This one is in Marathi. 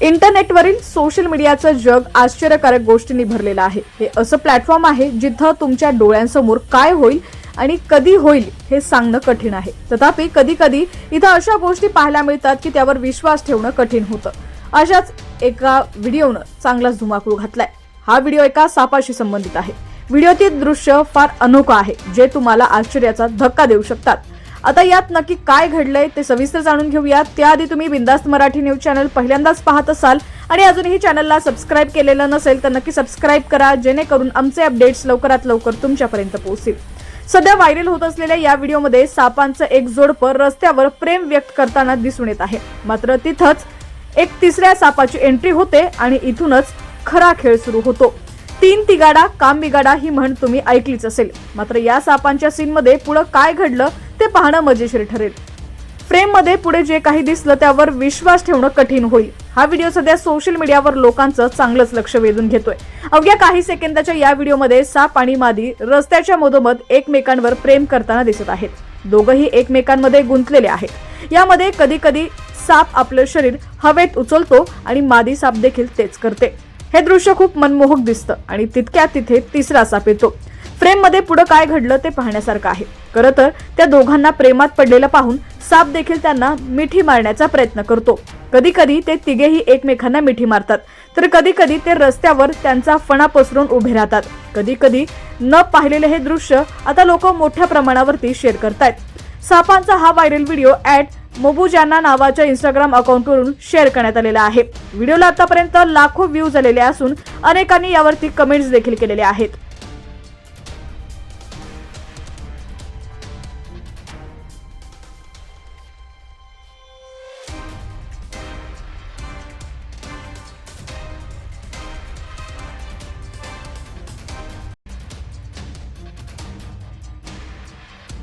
इंटरनेटवरील सोशल मीडियाचं जग आश्चर्यकारक गोष्टींनी भरलेलं आहे. हे असं प्लॅटफॉर्म आहे जिथं तुमच्या डोळ्यांसमोर काय होईल आणि कधी होईल हे सांगणं कठीण आहे. तथापि कधी कधी इथं अशा गोष्टी पाहायला मिळतात की त्यावर विश्वास ठेवणं कठीण होतं. अशाच एका व्हिडिओनं चांगलाच धुमाकूळ घातलाय. हा व्हिडिओ एका सापाशी संबंधित आहे. व्हिडिओतील दृश्य फार अनोखं आहे जे तुम्हाला आश्चर्याचा धक्का देऊ शकतात. आता यात नक्की काय घडलंय ते सविस्तर जाणून घेऊयात. त्याआधी तुम्ही बिंदास्त मराठी न्यूज चॅनल पहिल्यांदाच पाहत असाल आणि अजूनही चॅनलला सबस्क्राईब केलेलं नसेल तर नक्की सबस्क्राईब करा जेणेकरून आमचे अपडेट्स लवकरात लवकर तुमच्यापर्यंत पोहोचतील. सध्या व्हायरल होत असलेल्या या व्हिडिओमध्ये सापांचं एक जोडपं रस्त्यावर प्रेम व्यक्त करताना दिसून येत आहे. मात्र तिथंच एक तिसऱ्या सापाची एंट्री होते आणि इथूनच खरा खेळ सुरू होतो. तीन तिगाडा काम बिगाडा ही म्हण तुम्ही ऐकलीच असेल. मात्र या सापांच्या सीनमध्ये पुढं काय घडलं पाहणं मजेशीर ठरेल. फ्रेममध्ये पुढे जे काही दिसलं त्यावर विश्वास ठेवणं कठीण होईल. हा व्हिडिओ सध्या सोशल मीडियावर लोकांचं चांगलंच लक्ष वेधून घेतोय. अवघ्या काही सेकंदाच्या या व्हिडिओमध्ये साप आणि मादी रस्त्याच्या मधोमध एकमेकांवर प्रेम करताना दिसत आहेत. दोघंही एकमेकांमध्ये गुंतलेले आहेत. यामध्ये कधी कधी साप आपलं शरीर हवेत उचलतो आणि मादी साप देखील तेच करते. हे दृश्य खूप मनमोहक दिसतं आणि तितक्या तिथे तिसरा साप येतो. फ्रेममध्ये पुढं पुढे काय घडलं ते पाहण्यासारखं आहे. खरं तर त्या दोघांना प्रेमात पडलेलं पाहून साप देखील त्यांना मिठी मारण्याचा प्रयत्न करतो. कधी कधी ते तिघेही एकमेकांना मिठी मारतात. तर कधी कधी ते रस्त्यावर त्यांचा फणा पसरून उभे राहतात. कधी कधी न पाहिलेले हे दृश्य आता लोक मोठ्या प्रमाणावरती शेअर करतायत. सापांचा हा व्हायरल व्हिडिओ ऍट मोबुजाना नावाच्या इंस्टाग्राम अकाउंटवरून शेअर करण्यात आलेला आहे. व्हिडिओला आतापर्यंत लाखो व्ह्यूज आलेले असून अनेकांनी यावरती कमेंट्स देखील केलेले आहेत.